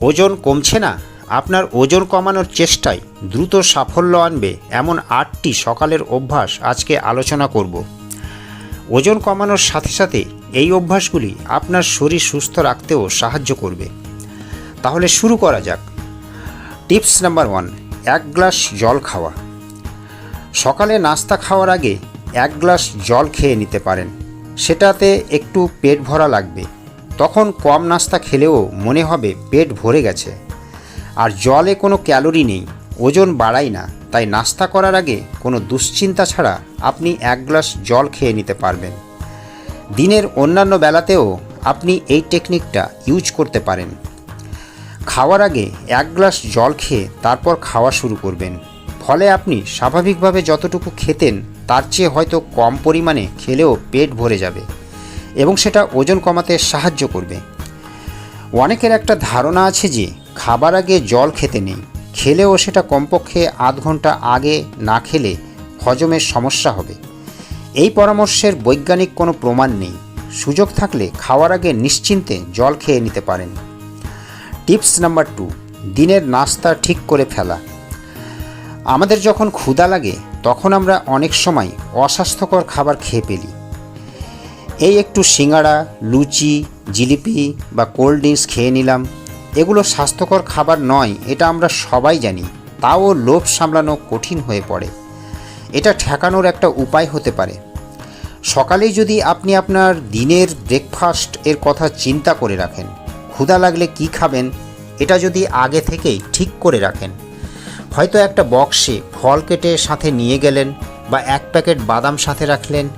ওজন কমছে না, আপনার ওজন কমানোর চেষ্টায় দ্রুত সাফল্য আনবে এমন আটটি সকালের অভ্যাস আজকে আলোচনা করব। ওজন কমানোর সাথে সাথে এই অভ্যাসগুলি আপনার শরীর সুস্থ রাখতেও সাহায্য করবে। তাহলে শুরু করা যাক। টিপস নাম্বার ওয়ান, এক গ্লাস জল খাওয়া। সকালে নাস্তা খাওয়ার আগে এক গ্লাস জল খেয়ে নিতে পারেন। সেটাতে একটু পেট ভরা লাগবে। তখন কম নাস্তা খেলেও মনে হবে পেট ভরে গেছে। আর জলে কোনো ক্যালোরি নেই, ওজন বাড়ায় না, তাই নাস্তা করার আগে কোনো দুশ্চিন্তা ছাড়া আপনি এক গ্লাস জল খেয়ে নিতে পারবেন। দিনের অন্যান্য বেলাতেও আপনি এই টেকনিকটা ইউজ করতে পারেন। খাওয়ার আগে এক গ্লাস জল খেয়ে তারপর খাওয়া শুরু করবেন। ফলে আপনি স্বাভাবিকভাবে যতটুকু খেতেন, তার চেয়ে হয়তো কম পরিমাণে খেলেও পেট ভরে যাবে। এবং সেটা ওজন কমাতে সাহায্য করবে। অনেকের একটা ধারণা আছে যে, খাবার আগে জল খেতে নেই, খেলেও সেটা কমপক্ষে আধ ঘণ্টা আগে না খেলে হজমের সমস্যা হবে। এই পরামর্শের বৈজ্ঞানিক কোনো প্রমাণ নেই। সুযোগ থাকলে খাওয়ার আগে নিশ্চিন্তে জল খেয়ে নিতে পারেন। টিপস নাম্বার টু, দিনের নাস্তা ঠিক করে ফেলা। আমাদের যখন ক্ষুধা লাগে, তখন আমরা অনেক সময় অস্বাস্থ্যকর খাবার খেয়ে ফেলি। এই একটু সিঙ্গাড়া, লুচি, জিলিপি বা কোল্ড ড্রিঙ্কস খেয়ে নিলাম। এগুলো স্বাস্থ্যকর খাবার নয়, এটা আমরা সবাই জানি। তাও লোভ সামলানো কঠিন হয়ে পড়ে। এটা ঠেকানোর একটা উপায় হতে পারে। সকালেই যদি আপনি আপনার দিনের ব্রেকফাস্ট এর কথা চিন্তা করে রাখেন, ক্ষুধা লাগলে কি খাবেন, এটা যদি আগে থেকেই ঠিক করে রাখেন। হয়তো একটা বক্সে ফল কেটে সাথে নিয়ে গেলেন বা এক প্যাকেট বাদাম সাথে রাখলেন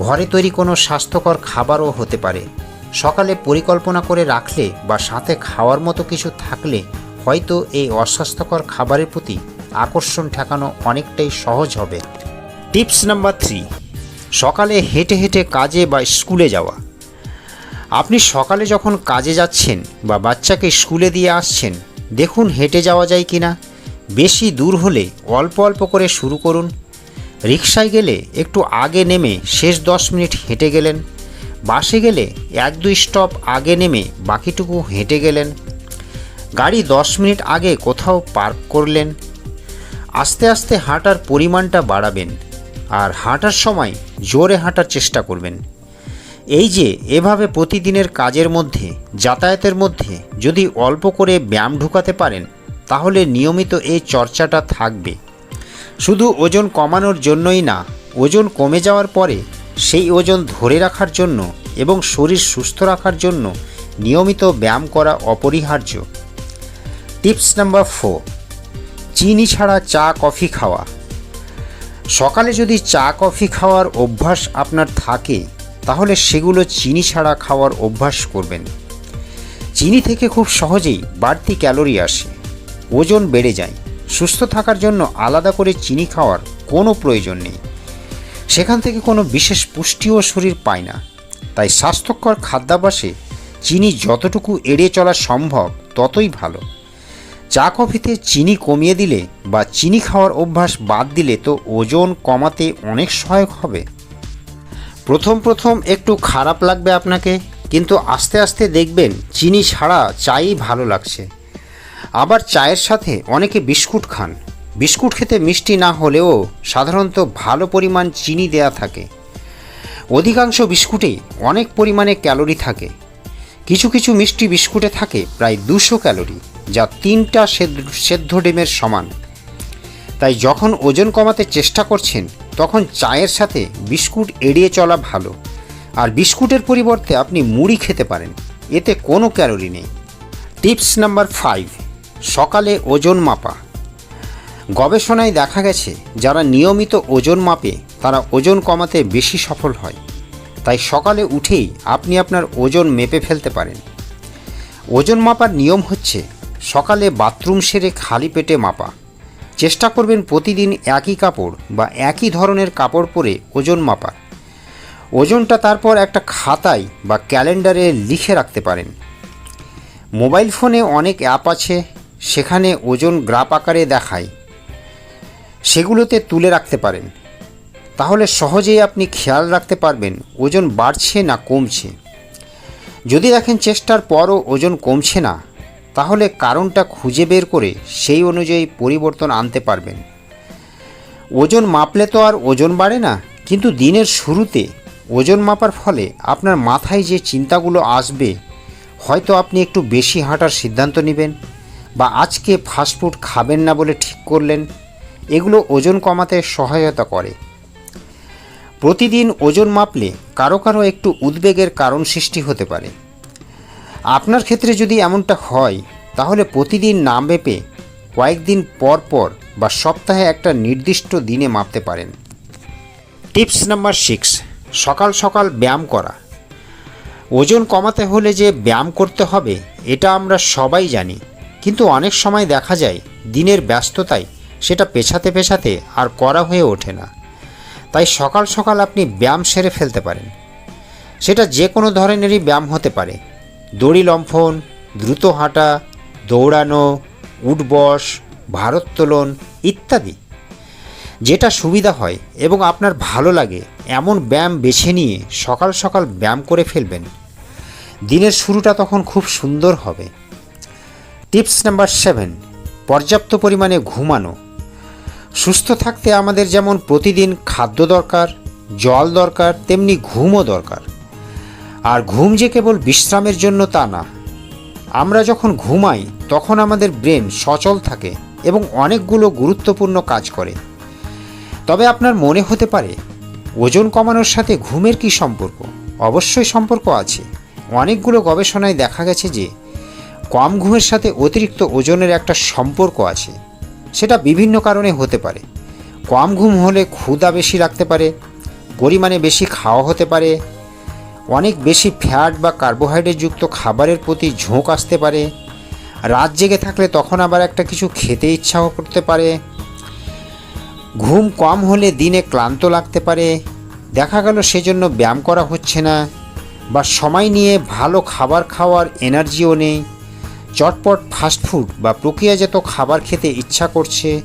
ঘরে তৈরি কোনো স্বাস্থ্যকর খাবারও হতে পারে। সকালে পরিকল্পনা করে রাখলে বা সাথে খাওয়ার মতো কিছু থাকলে হয়তো এই অস্বাস্থ্যকর খাবারের প্রতি আকর্ষণ ঠেকানো অনেকটাই সহজ হবে। Tips number three. সকালে হেঁটে হেঁটে কাজে বা স্কুলে যাওয়া। আপনি সকালে যখন কাজে যাচ্ছেন বা বাচ্চাকে স্কুলে দিয়ে আসছেন দেখুন হেঁটে যাওয়া যায় কি না বেশি দূর হলে অল্প অল্প করে শুরু করুন। রিক্সায় গেলে একটু আগে নেমে শেষ দশ মিনিট হেঁটে গেলেন। বাসে গেলে এক দুই স্টপ আগে নেমে বাকিটুকু হেঁটে গেলেন। গাড়ি দশ মিনিট আগে কোথাও পার্ক করলেন। আস্তে আস্তে হাঁটার পরিমাণটা বাড়াবেন আর হাঁটার সময় জোরে হাঁটার চেষ্টা করবেন। এই যে এভাবে প্রতিদিনের কাজের মধ্যে, যাতায়াতের মধ্যে যদি অল্প করে ব্যায়াম ঢুকাতে পারেন, তাহলে নিয়মিত এই চর্চাটা থাকবে। শুধু ওজন কমানোর জন্যই না, ওজন কমে যাওয়ার পরে সেই ওজন ধরে রাখার জন্য এবং শরীর সুস্থ রাখার জন্য নিয়মিত ব্যায়াম করা অপরিহার্য। টিপস নাম্বার ফোর, চিনি ছাড়া চা, কফি খাওয়া। সকালে যদি চা, কফি খাওয়ার অভ্যাস আপনার থাকে, তাহলে সেগুলো চিনি ছাড়া খাওয়ার অভ্যাস করবেন। চিনি থেকে খুব সহজেই বাড়তি ক্যালোরি আসে, ওজন বেড়ে যায়। সুস্থ থাকার জন্য আলাদা করে চিনি খাওয়ার কোনো প্রয়োজন নেই। সেখান থেকে কোনো বিশেষ পুষ্টিও শরীর পায় না। তাই স্বাস্থ্যকর খাদ্যাভ্যাসে চিনি যতটুকু এড়িয়ে চলা সম্ভব, ততই ভালো। চা কফিতে চিনি কমিয়ে দিলে বা চিনি খাওয়ার অভ্যাস বাদ দিলে তো ওজন কমাতে অনেক সহায়ক হবে। প্রথম প্রথম একটু খারাপ লাগবে আপনাকে, কিন্তু আস্তে আস্তে দেখবেন চিনি ছাড়া চাই ভালো লাগছে। আবার চায়ের সাথে অনেকে বিস্কুট খান। বিস্কুট খেতে মিষ্টি না হলেও সাধারণত ভালো পরিমাণ চিনি দেয়া থাকে। অধিকাংশ বিস্কুটেই অনেক পরিমাণে ক্যালোরি থাকে। কিছু কিছু মিষ্টি বিস্কুটে থাকে প্রায় দুশো ক্যালোরি, যা তিনটা সেদ্ধ- ডিমের সমান। তাই যখন ওজন কমাতে চেষ্টা করছেন, তখন চায়ের সাথে বিস্কুট এড়িয়ে চলা ভালো। আর বিস্কুটের পরিবর্তে আপনি মুড়ি খেতে পারেন। এতে কোনো ক্যালোরি নেই। Tips number five. সকালে ওজন মাপা। গবেষণায় দেখা গেছে, যারা নিয়মিত ওজন মাপে, তারা ওজন কমাতে বেশি সফল হয়। তাই সকালে উঠেই আপনি আপনার ওজন মেপে ফেলতে পারেন। ওজন মাপার নিয়ম হচ্ছে, সকালে বাথরুম সেরে খালি পেটে মাপা। চেষ্টা করবেন প্রতিদিন একই কাপড় বা একই ধরনের কাপড় পরে ওজন মাপা। ওজনটা তারপর একটা খাতায় বা ক্যালেন্ডারে লিখে রাখতে পারেন। মোবাইল ফোনে অনেক অ্যাপ আছে সেখানে ওজন গ্রাফ আকারে দেখায়। সেগুলোতে তুলে রাখতে পারেন। তাহলে সহজেই আপনি খেয়াল রাখতে পারবেন ওজন বাড়ছে না কমছে। যদি দেখেন চেষ্টার পরও ওজন কমছে না, তাহলে কারণটা খুঁজে বের করে সেই অনুযায়ী পরিবর্তন আনতে পারবেন। ওজন মাপলে তো আর ওজন বাড়ে না, কিন্তু দিনের শুরুতে ওজন মাপার ফলে আপনার মাথায় যে চিন্তাগুলো আসবে, হয়তো আপনি একটু বেশি হাঁটার সিদ্ধান্ত নেবেন। বা আজকে ফাস্টফুড খাবেন না বলে ঠিক করলেন, এগুলো ওজন কমাতে সহায়তা করে। প্রতিদিন ওজন মাপলে কারও কারও একটু উদ্বেগের কারণ সৃষ্টি হতে পারে। আপনার ক্ষেত্রে যদি এমনটা হয়, তাহলে প্রতিদিন না মেপে কয়েকদিন পর পর বা সপ্তাহে একটা নির্দিষ্ট দিনে মাপতে পারেন। টিপস নাম্বার সিক্স সকাল সকাল ব্যায়াম করা। ওজন কমাতে হলে যে ব্যায়াম করতে হবে, এটা আমরা সবাই জানি। কিন্তু অনেক সময় দেখা যায় দিনের ব্যস্ততায় সেটা পেছাতে পেছাতে আর করা হয়ে ওঠে না। তাই সকাল সকাল আপনি ব্যায়াম সেরে ফেলতে পারেন। সেটা যে কোনো ধরনেরই ব্যায়াম হতে পারে। দড়ি লম্ফন, দ্রুত হাঁটা, দৌড়ানো, উঠবস ভারোত্তোলন ইত্যাদি। যেটা সুবিধা হয় এবং আপনার ভালো লাগে, এমন ব্যায়াম বেছে নিয়ে সকাল সকাল ব্যায়াম করে ফেলবেন। দিনের শুরুটা তখন খুব সুন্দর হবে। টিপস নাম্বার সেভেন, পর্যাপ্ত পরিমাণে ঘুমানো। সুস্থ থাকতে আমাদের যেমন প্রতিদিন খাদ্য দরকার, জল দরকার, তেমনি ঘুমও দরকার। আর ঘুম যে কেবল বিশ্রামের জন্য তা না। আমরা যখন ঘুমাই, তখন আমাদের ব্রেন সচল থাকে এবং অনেকগুলো গুরুত্বপূর্ণ কাজ করে। তবে আপনার মনে হতে পারে, ওজন কমানোর সাথে ঘুমের কি সম্পর্ক? অবশ্যই সম্পর্ক আছে। অনেকগুলো গবেষণায় দেখা গেছে যে কম ঘুমের সাথে অতিরিক্ত ওজনের একটা সম্পর্ক আছে। সেটা বিভিন্ন কারণে হতে পারে। কম ঘুম হলে ক্ষুধা বেশি রাখতে পারে, পরিমাণে বেশি খাওয়া হতে পারে, অনেক বেশি ফ্যাট বা কার্বোহাইড্রেটযুক্ত খাবারের প্রতি ঝোঁক আসতে পারে, রাত জেগে থাকলে তখন আবার একটা কিছু খেতে ইচ্ছাও করতে পারে। ঘুম কম হলে দিনে ক্লান্ত লাগতে পারে, দেখা গেল সেজন্য ব্যায়াম করা হচ্ছে না, বা সময় নিয়ে ভালো খাবার খাওয়ার এনার্জিও নেই। চটপট ফাস্টফুড বা প্রক্রিয়াজাত খাবার খেতে ইচ্ছা করছে।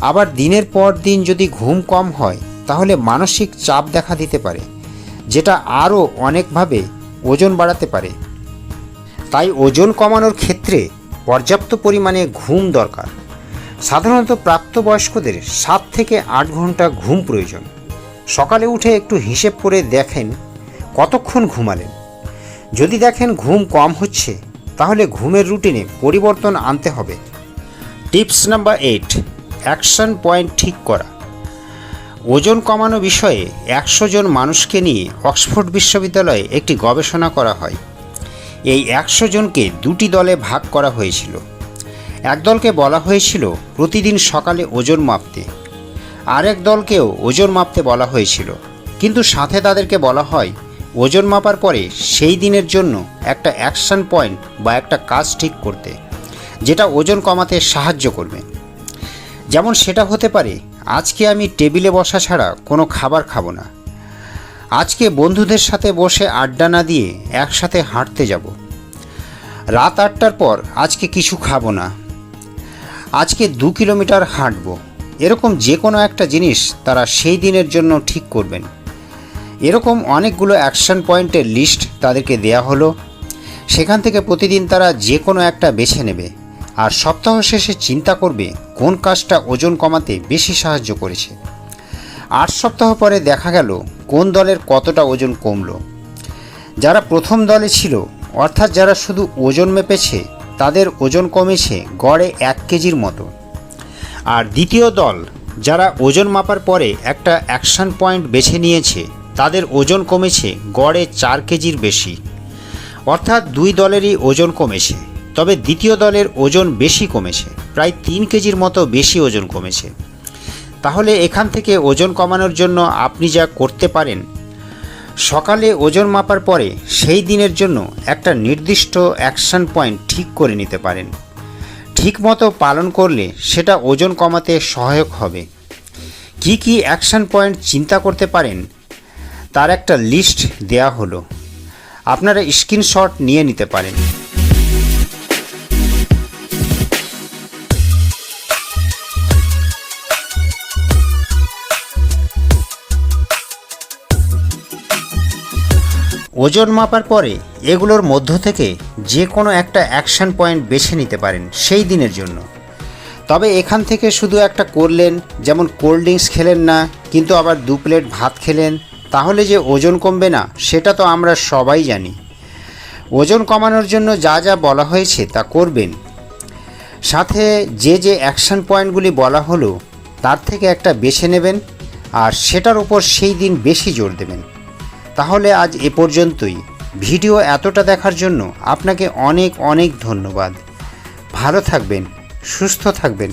আবার দিনের পর দিন যদি ঘুম কম হয়, তাহলে মানসিক চাপ দেখা দিতে পারে, যেটা আরও অনেকভাবে ওজন বাড়াতে পারে। তাই ওজন কমানোর ক্ষেত্রে পর্যাপ্ত পরিমাণে ঘুম দরকার। সাধারণত প্রাপ্তবয়স্কদের সাত থেকে আট ঘণ্টা ঘুম প্রয়োজন। সকালে উঠে একটু হিসেব করে দেখেন কতক্ষণ ঘুমালেন। যদি দেখেন ঘুম কম হচ্ছে তাহলে ঘুমের রুটিনে পরিবর্তন আনতে হবে। Tips number eight, action point ঠিক করা। ওজন কমানো বিষয়ে একশো জন মানুষকে নিয়ে অক্সফোর্ড বিশ্ববিদ্যালয়ে একটি গবেষণা করা হয়। এই একশো জনকে দুটি দলে ভাগ করা হয়েছিল। এক দলকে বলা হয়েছিল প্রতিদিন সকালে ওজন মাপতে। আরেক দলকেও ওজন মাপতে বলা হয়েছিল। কিন্তু সাথে তাদেরকে বলা হয় ওজন মাপার পরে সেই দিনের জন্য একটা অ্যাকশন পয়েন্ট বা একটা কাজ ঠিক করতে, যেটা ওজন কমাতে সাহায্য করবে। যেমন সেটা হতে পারে, আজকে আমি টেবিলে বসা ছাড়া কোনো খাবার খাব না। আজকে বন্ধুদের সাথে বসে আড্ডা না দিয়ে একসাথে হাঁটতে যাব। রাত আটটার পর আজকে কিছু খাব না। আজকে দু কিলোমিটার হাঁটবো। এরকম যে কোনো একটা জিনিস তারা সেই দিনের জন্য ঠিক করবেন। এরকম অনেকগুলো অ্যাকশন পয়েন্টের লিস্ট তাদেরকে দেয়া হলো। সেখান থেকে প্রতিদিন তারা যে কোনো একটা বেছে নেবে। আর সপ্তাহ শেষে চিন্তা করবে কোন কাজটা ওজন কমাতে বেশি সাহায্য করেছে। আট সপ্তাহ পরে দেখা গেল কোন দলের কতটা ওজন কমলো। যারা প্রথম দলে ছিল, অর্থাৎ যারা শুধু ওজন মেপেছে, তাদের ওজন কমেছে গড়ে এক কেজির মতো। আর দ্বিতীয় দল, যারা ওজন মাপার পরে একটা অ্যাকশন পয়েন্ট বেছে নিয়েছে তাদের ওজন কমেছে, গড়ে চার কেজির বেশি। অর্থাৎ দুই দলেরই ওজন কমেছে, তবে দ্বিতীয় দলের ওজন বেশি কমেছে, প্রায় তিন কেজির মতো বেশি ওজন কমেছে। তাহলে এখান থেকে ওজন কমানোর জন্য আপনি যা করতে পারেন, সকালে ওজন মাপার পরে সেই দিনের জন্য একটা নির্দিষ্ট অ্যাকশন পয়েন্ট ঠিক করে নিতে পারেন। ঠিকমতো পালন করলে সেটা ওজন কমাতে সহায়ক হবে। কি কি অ্যাকশন পয়েন্ট চিন্তা করতে পারেন তার একটা লিস্ট দেয়া হলো। আপনারা স্ক্রিনশট নিয়ে নিতে পারেন। ওজন মাপার পরে এগুলোর মধ্য থেকে যে কোনো একটা অ্যাকশন পয়েন্ট বেছে নিতে পারেন সেই দিনের জন্য। তবে এখান থেকে শুধু একটা করলেন, যেমন কোল্ড ড্রিঙ্কস খেলেন না, কিন্তু আবার দু প্লেট ভাত খেলেন তাহলে যে ওজন কমবে না, সেটা তো আমরা সবাই জানি। ওজন কমানোর জন্য যা যা বলা হয়েছে তা করবেন। সাথে যে যে অ্যাকশন পয়েন্টগুলি বলা হলো, তার থেকে একটা বেছে নেবেন আর সেটার উপর সেই দিন বেশি জোর দেবেন। তাহলে আজ এ পর্যন্তই। ভিডিও এতটা দেখার জন্য আপনাকে অনেক অনেক ধন্যবাদ। ভালো থাকবেন, সুস্থ থাকবেন।